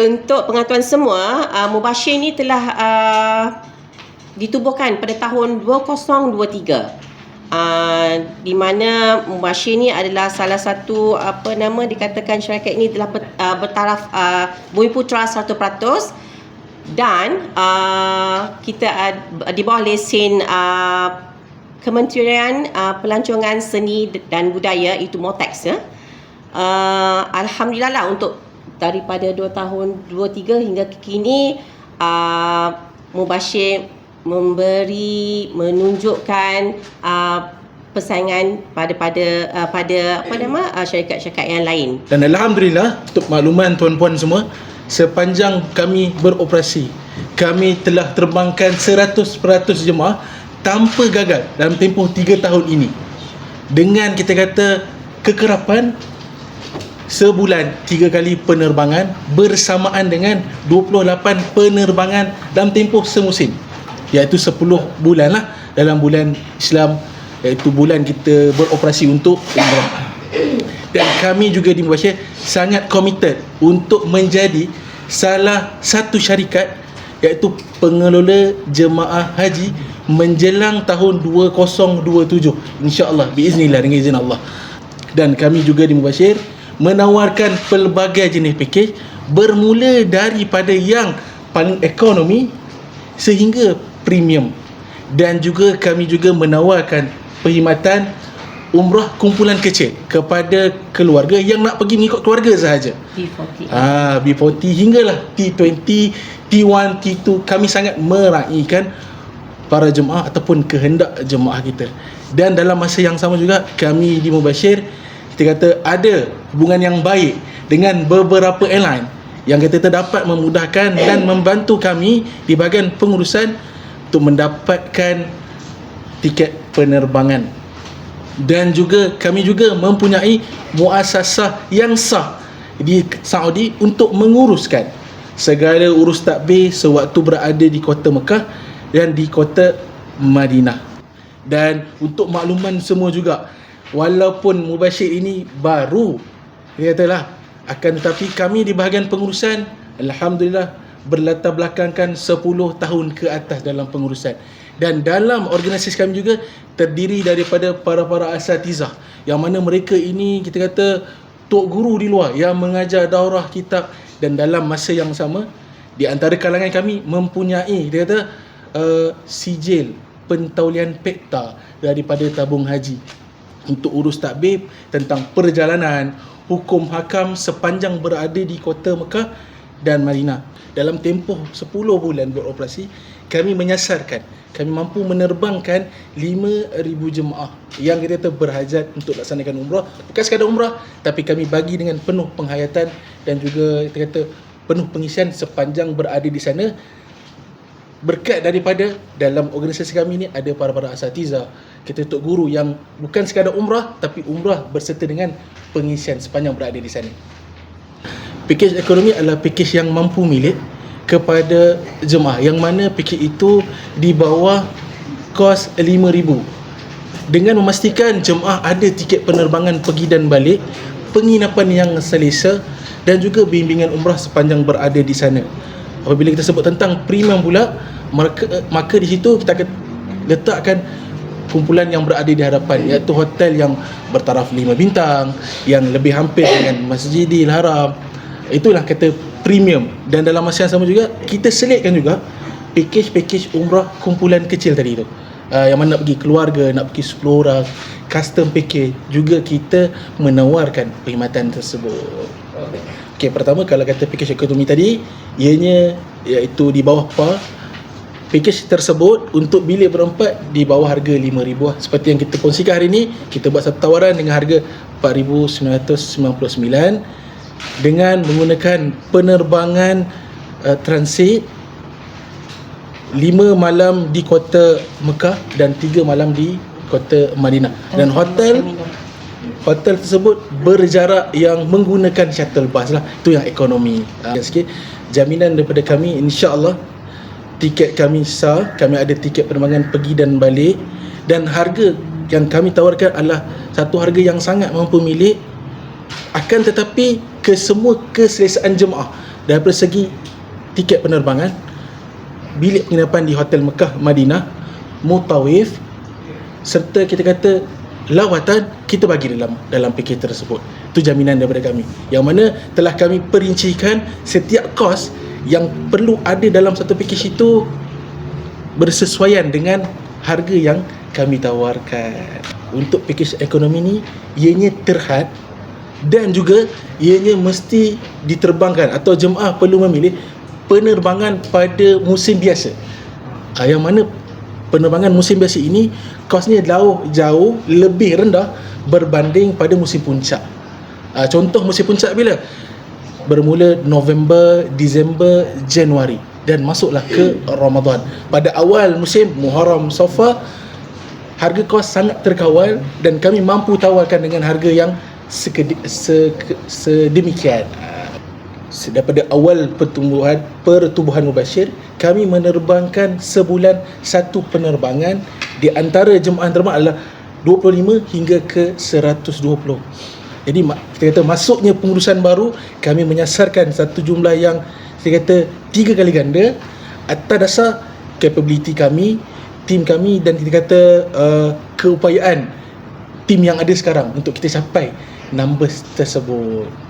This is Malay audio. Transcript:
Untuk pengetahuan semua, uh, Mubashir ni telah uh, ditubuhkan pada tahun 2023. Uh, di mana Mubashir ni adalah salah satu apa nama dikatakan syarikat ini telah uh, bertaraf uh, Bumi Putra 100% dan uh, kita uh, di bawah lesen uh, Kementerian uh, Pelancongan Seni dan Budaya itu MOTEX ya. Uh, Alhamdulillah lah untuk daripada 2 tahun 23 hingga kini uh, Mubashir memberi menunjukkan uh, persaingan pada pada uh, pada apa nama uh, syarikat-syarikat yang lain. Dan Alhamdulillah untuk makluman tuan-puan semua sepanjang kami beroperasi kami telah terbangkan 100% jemaah tanpa gagal dalam tempoh 3 tahun ini dengan kita kata kekerapan sebulan 3 kali penerbangan bersamaan dengan 28 penerbangan dalam tempoh semusim. Iaitu 10 bulan lah dalam bulan Islam iaitu bulan kita beroperasi untuk umrah. Dan kami juga di Mubashir sangat committed untuk menjadi salah satu syarikat iaitu pengelola jemaah haji menjelang tahun 2027 insyaAllah biiznillah dengan izin Allah. Dan kami juga di Mubashir menawarkan pelbagai jenis pakej bermula daripada yang paling ekonomi sehingga premium dan juga kami juga menawarkan perkhidmatan umrah kumpulan kecil kepada keluarga yang nak pergi mengikut keluarga sahaja. T40. Ah, B40 hinggalah T20, T1, T2 kami sangat meraihkan para jemaah ataupun kehendak jemaah kita. Dan dalam masa yang sama juga kami di Mubashir kita kata ada hubungan yang baik dengan beberapa airline yang kita dapat memudahkan dan membantu kami di bahagian pengurusan untuk mendapatkan tiket penerbangan. Dan juga kami juga mempunyai muasasah yang sah di Saudi untuk menguruskan segala urus takbir sewaktu berada di kota Mekah dan di kota Madinah. Dan untuk makluman semua juga walaupun Mubashir ini baru dia katalah akan tetapi kami di bahagian pengurusan Alhamdulillah berlatar belakangkan 10 tahun ke atas dalam pengurusan. Dan dalam organisasi kami juga terdiri daripada para-para asatizah. Yang mana mereka ini kita kata tok guru di luar yang mengajar daurah kitab. Dan dalam masa yang sama di antara kalangan kami mempunyai dia kata uh, sijil pentaulian pekta daripada tabung haji untuk urus takbir tentang perjalanan hukum hakam sepanjang berada di kota Mekah dan Madinah. Dalam tempoh 10 bulan beroperasi kami menyasarkan kami mampu menerbangkan 5000 jemaah yang kita berhajat untuk laksanakan umrah. Bukan sekadar umrah tapi kami bagi dengan penuh penghayatan dan juga kita kata penuh pengisian sepanjang berada di sana berkat daripada dalam organisasi kami ni ada para-para asatiza. Kita tok guru yang bukan sekadar umrah tapi umrah berserta dengan pengisian sepanjang berada di sana. Pakej ekonomi adalah pakej yang mampu milik kepada jemaah yang mana pakej itu di bawah kos RM5,000 dengan memastikan jemaah ada tiket penerbangan pergi dan balik penginapan yang selesa dan juga bimbingan umrah sepanjang berada di sana apabila kita sebut tentang premium pula maka, maka di situ kita akan letakkan kumpulan yang berada di hadapan iaitu hotel yang bertaraf 5 bintang yang lebih hampir dengan Masjidil Haram. Itulah kata premium. Dan dalam masa yang sama juga kita selitkan juga package-package umrah kumpulan kecil tadi tu. Uh, yang mana nak pergi keluarga nak pergi 10 orang custom package juga kita menawarkan perkhidmatan tersebut Okey, pertama kalau kata package ekonomi tadi ianya iaitu di bawah par package tersebut untuk bilik berempat di bawah harga RM5,000 lah. seperti yang kita kongsikan hari ini kita buat satu tawaran dengan harga RM4,999 dengan menggunakan penerbangan uh, transit 5 malam di kota Mekah dan 3 malam di kota Madinah. Dan hotel hotel tersebut berjarak yang menggunakan shuttle bus lah. Itu yang ekonomi. Uh, sikit. Jaminan daripada kami insya-Allah tiket kami sah. Kami ada tiket penerbangan pergi dan balik. Dan harga yang kami tawarkan adalah satu harga yang sangat mampu milik. Akan tetapi ke semua keselesaan jemaah daripada segi tiket penerbangan bilik penginapan di Hotel Mekah Madinah mutawif serta kita kata lawatan kita bagi dalam dalam pakej tersebut. Itu jaminan daripada kami. Yang mana telah kami perincikan setiap kos yang perlu ada dalam satu pakej itu bersesuaian dengan harga yang kami tawarkan. Untuk pakej ekonomi ni ianya terhad dan juga ianya mesti diterbangkan atau jemaah perlu memilih penerbangan pada musim biasa. Ah, yang mana penerbangan musim biasa ini kosnya jauh jauh lebih rendah berbanding pada musim puncak. Ah, contoh musim puncak bila? Bermula November, Disember, Januari dan masuklah ke Ramadan. Pada awal musim Muharram, Safar harga kos sangat terkawal dan kami mampu tawarkan dengan harga yang sekedi, se, sedemikian. Ah, Daripada awal pertumbuhan pertubuhan mubashir kami menerbangkan sebulan satu penerbangan di antara jemaah terbang adalah 25 hingga ke 120. Jadi kita kata masuknya pengurusan baru kami menyasarkan satu jumlah yang saya kata tiga kali ganda atas dasar capability kami, tim kami dan kita kata uh, keupayaan tim yang ada sekarang untuk kita capai numbers tersebut.